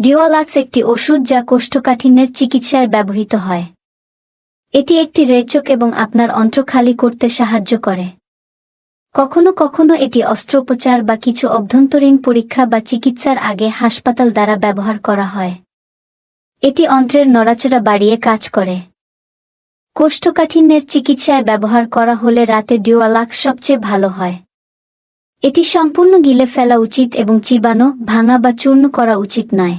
ডিওয়ালাক্স একটি ওষুধ যা কোষ্ঠকাঠিন্যের চিকিৎসায় ব্যবহৃত হয়। এটি একটি রেচক এবং আপনার অন্ত্র খালি করতে সাহায্য করে। কখনো কখনো এটি অস্ত্রোপচার বা কিছু অভ্যন্তরীণ পরীক্ষা বা চিকিৎসার আগে হাসপাতাল দ্বারা ব্যবহার করা হয়। এটি অন্ত্রের নড়াচড়া বাড়িয়ে কাজ করে। কোষ্ঠকাঠিন্যের চিকিৎসায় ব্যবহার করা হলে রাতে ডিওয়ালাক্স সবচেয়ে ভালো হয়। এটি সম্পূর্ণ গিলে ফেলা উচিত এবং চিবানো, ভাঙা বা চূর্ণ করা উচিত নয়।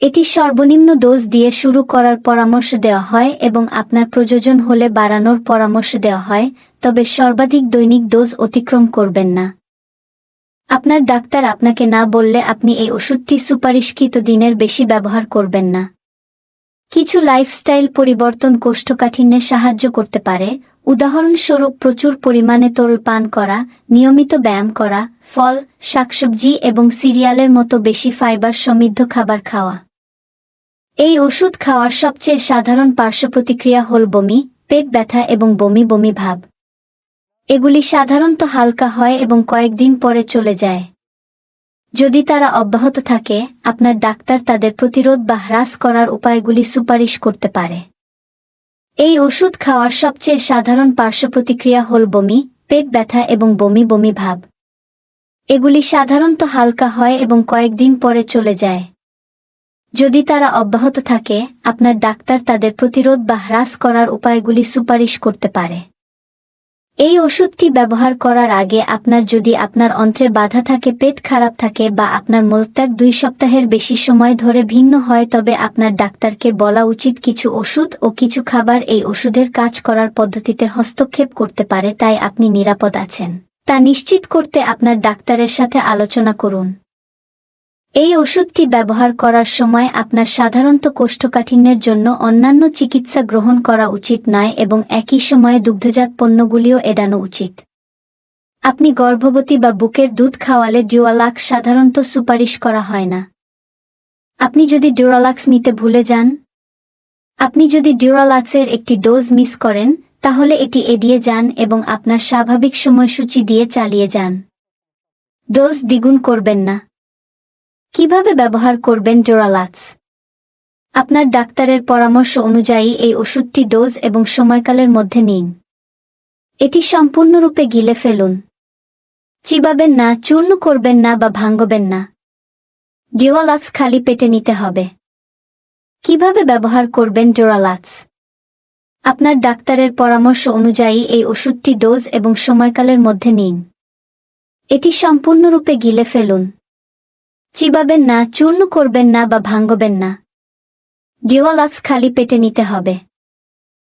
এটি সর্বনিম্ন ডোজ দিয়ে শুরু করার পরামর্শ দেওয়া হয় এবং আপনার প্রয়োজন হলে বাড়ানোর পরামর্শ দেওয়া হয়, তবে সর্বাধিক দৈনিক ডোজ অতিক্রম করবেন না। আপনার ডাক্তার আপনাকে না বললে আপনি এই ওষুধটি সুপারিশকৃত দিনের বেশি ব্যবহার করবেন না। কিছু লাইফস্টাইল পরিবর্তন কোষ্ঠকাঠিন্যে সাহায্য করতে পারে উদাহরণস্বরূপ প্রচুর পরিমাণে তরল পান করা, নিয়মিত ব্যায়াম করা, ফল, শাকসবজি এবং সিরিয়ালের মতো বেশি ফাইবার সমৃদ্ধ খাবার খাওয়া। এই ওষুধ খাওয়ার সবচেয়ে সাধারণ পার্শ্ব প্রতিক্রিয়া হল বমি, পেট ব্যথা এবং বমি বমি ভাব। এগুলি সাধারণত হালকা হয় এবং কয়েকদিন পরে চলে যায়। যদি তারা অব্যাহত থাকে, আপনার ডাক্তার তাদের প্রতিরোধ বা হ্রাস করার উপায়গুলি সুপারিশ করতে পারে। এই ওষুধ খাওয়ার সবচেয়ে সাধারণ পার্শ্ব প্রতিক্রিয়া হল বমি, পেট ব্যথা এবং বমি বমি ভাব। এগুলি সাধারণত হালকা হয় এবং কয়েকদিন পরে চলে যায়। যদি তারা অব্যাহত থাকে, আপনার ডাক্তার তাদের প্রতিরোধ বা হ্রাস করার উপায়গুলি সুপারিশ করতে পারে। এই ওষুধটি ব্যবহার করার আগে আপনার যদি আপনার অন্ত্রে বাধা থাকে, পেট খারাপ থাকে বা আপনার মলত্যাগ দুই সপ্তাহের বেশি সময় ধরে ভিন্ন হয়, তবে আপনার ডাক্তারকে বলা উচিত কিছু ওষুধ ও কিছু খাবার এই ওষুধের কাজ করার পদ্ধতিতে হস্তক্ষেপ করতে পারে, তাই আপনি নিরাপদ আছেন। তা নিশ্চিত করতে আপনার ডাক্তারের সাথে আলোচনা করুন। এই ওষুধটি ব্যবহার করার সময় আপনার সাধারণত কোষ্ঠকাঠিন্যের জন্য অন্যান্য চিকিৎসা গ্রহণ করা উচিত নয় এবং একই সময়ে দুগ্ধজাত পণ্যগুলিও এড়ানো উচিত। আপনি গর্ভবতী বা বুকের দুধ খাওয়ালে ডিওয়ালাক্স সাধারণত সুপারিশ করা হয় না। আপনি যদি ডিওরালাক্স নিতে ভুলে যান, আপনি যদি ডিওরালাক্সের একটি ডোজ মিস করেন, তাহলে এটি এড়িয়ে যান এবং আপনার স্বাভাবিক সময়সূচি দিয়ে চালিয়ে যান। ডোজ দ্বিগুণ করবেন না। কীভাবে ব্যবহার করবেন ডোরালাক্স আপনার ডাক্তারের পরামর্শ অনুযায়ী এই ওষুধটি ডোজ এবং সময়কালের মধ্যে নিন। এটি সম্পূর্ণরূপে গিলে ফেলুন। চিবাবেন না, চূর্ণ করবেন না বা ভাঙ্গবেন না। ডিওয়ালাক্স খালি পেটে নিতে হবে। কীভাবে ব্যবহার করবেন ডোরালাক্স আপনার ডাক্তারের পরামর্শ অনুযায়ী এই ওষুধটি ডোজ এবং সময়কালের মধ্যে নিন। এটি সম্পূর্ণরূপে গিলে ফেলুন। চিবাবেন না চূর্ণ করবেন না বা ভাঙবেন না। ডিওয়ালাক্স খালি পেটে নিতে হবে।